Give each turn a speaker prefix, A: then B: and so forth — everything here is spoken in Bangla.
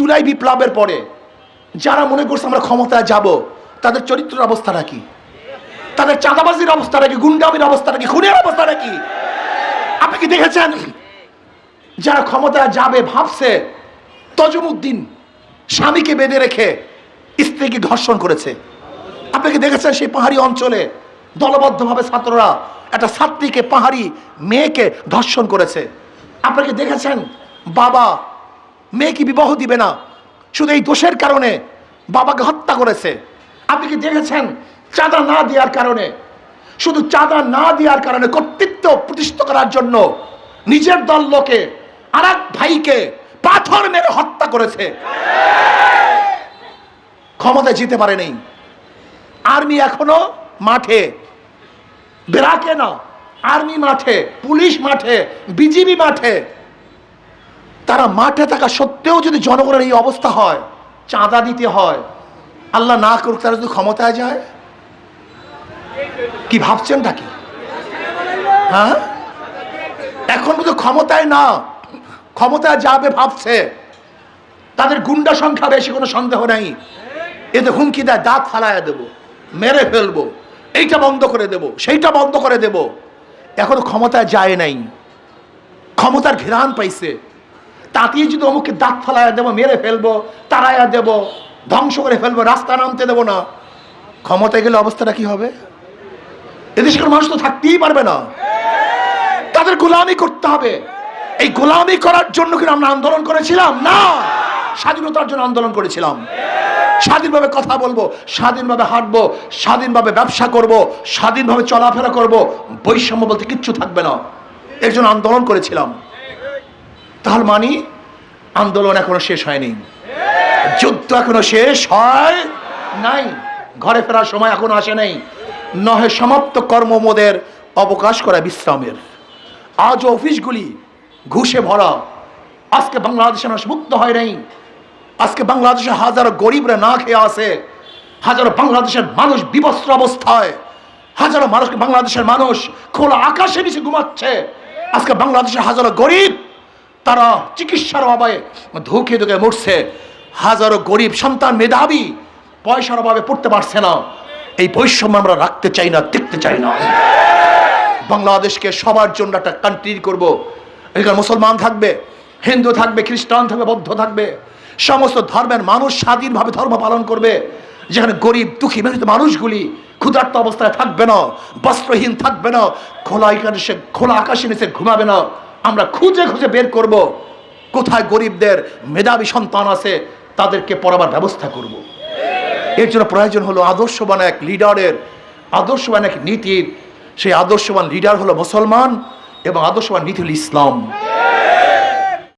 A: জুলাই বিপ্লবের পরে যারা মনে করছে আমরা ক্ষমতায় যাব, তাদের চরিত্রের অবস্থাটা কি? তাদের চাঁদাবাজির অবস্থাটা কি? গুন্ডামির অবস্থাটা কি? খুনের অবস্থাটা কি? আপনি কি দেখেছেন? যারা ক্ষমতায় যাবে ভাবছে, তজমুদ্দিন স্বামীকে বেঁধে রেখে স্ত্রীকে ধর্ষণ করেছে। আপনি কি দেখেছেন সেই পাহাড়ি অঞ্চলে দলবদ্ধভাবে ছাত্ররা একটা ছাত্রীকে, পাহাড়ি মেয়েকে ধর্ষণ করেছে? আপনি কি দেখেছেন? বাবা মেয়েকে বিবাহ দিবে না? শুধু এই দোষের কারণে বাবাকে হত্যা করেছে। আপনি কি দেখেছেন চাঁদা না দেওয়ার কারণে? শুধু চাঁদা না দেওয়ার কারণে কর্তৃত্ব প্রতিষ্ঠা করার জন্য নিজের দল লোকে আর ভাইকে পাথর মেরে হত্যা করেছে। ক্ষমতায় যেতে পারে নেই। আর্মি এখনও মাঠে। বেড়াকে না, আর্মি মাঠে, পুলিশ মাঠে, বিজিবি মাঠে। তারা মাঠে থাকা সত্ত্বেও যদি জনগণের এই অবস্থা হয়, চাঁদা দিতে হয়, আল্লাহ না করুক, তারা যদি ক্ষমতায় যায়? কি ভাবছেন কি হ্যাঁ? এখন শুধু ক্ষমতায় না, ক্ষমতায় যাবে ভাবছে। তাদের গুন্ডা সংখ্যা বেশি, কোনো সন্দেহ নাই। এতে হুমকি দেয়, দাঁত ফালাইয়া দেবো, মেরে ফেলব, এইটা বন্ধ করে দেব, সেইটা বন্ধ করে দেব। এখনও ক্ষমতায় যায় নাই। ক্ষমতার ঘেরান পাইছে। তাতেই যদি অমুককে দাঁত ফালাইয়া দেবো, মেরে ফেলব তারাইয়া দেব, ধ্বংস করে ফেলব, রাস্তা নামতে দেবো না, ক্ষমতায় গেলে অবস্থাটা কি হবে? এদেশের মানুষ তো থাকতেই পারবে না। তাদের গোলামি করতে হবে। এই গোলামি করার জন্য কি আমরা আন্দোলন করেছিলাম? না। স্বাধীনতার জন্য আন্দোলন করেছিলাম। স্বাধীনভাবে কথা বলব, স্বাধীনভাবে হাঁটবো, স্বাধীনভাবে ব্যবসা করব, স্বাধীনভাবে চলাফেরা করব, বৈষম্য বলতে কিচ্ছু থাকবে না। এর জন্য আন্দোলন করেছিলাম। তাহলে মানি আন্দোলন এখনও শেষ হয়নি। যুদ্ধ এখনও শেষ হয় নাই। ঘরে ফেরার সময় এখনও আসে নাই। নহে সমাপ্ত কর্মমোদের অবকাশ করা বিশ্রামের। আজ অফিসগুলি ঘুষে ভরা। আজকে বাংলাদেশে মানুষ মুক্ত হয় নাই। আজকে বাংলাদেশে হাজারো গরিবরা না খেয়ে আসে হাজারো বাংলাদেশের মানুষ বিবস্ত্র অবস্থায়। হাজারো মানুষ বাংলাদেশের মানুষ খোলা আকাশে নিচে ঘুমাচ্ছে। আজকে বাংলাদেশের হাজারো গরিব তারা চিকিৎসার অভাবে ধুকে ধুকে মরছে। হাজারো গরিব সন্তান, মেধাবী পয়সার অভাবে পড়তে পারছে না। এই বৈষম্য আমরা রাখতে চাই না, দেখতে চাই না। বাংলাদেশকে সবার জন্য একটা কান্ট্রি করব। এখানে মুসলমান থাকবে, হিন্দু থাকবে, খ্রিস্টান থাকবে, বৌদ্ধ থাকবে। সমস্ত ধর্মের মানুষ স্বাধীনভাবে ধর্ম পালন করবে। যেখানে গরিব, দুঃখী মেহনত মানুষগুলি ক্ষুধার্ত অবস্থায় থাকবে না, বস্ত্রহীন থাকবে না, খোলা এখানে সে খোলা আকাশে নিচে ঘুমাবে না। আমরা খুঁজে খুঁজে বের করব। কোথায় গরিবদের মেধাবী সন্তান আছে, তাদেরকে পড়াবার ব্যবস্থা করব। এর জন্য প্রয়োজন হলো আদর্শবান এক লিডারের, আদর্শবান এক নীতির। সেই আদর্শবান লিডার হলো মুসলমান এবং আদর্শবান নীতি হল ইসলাম।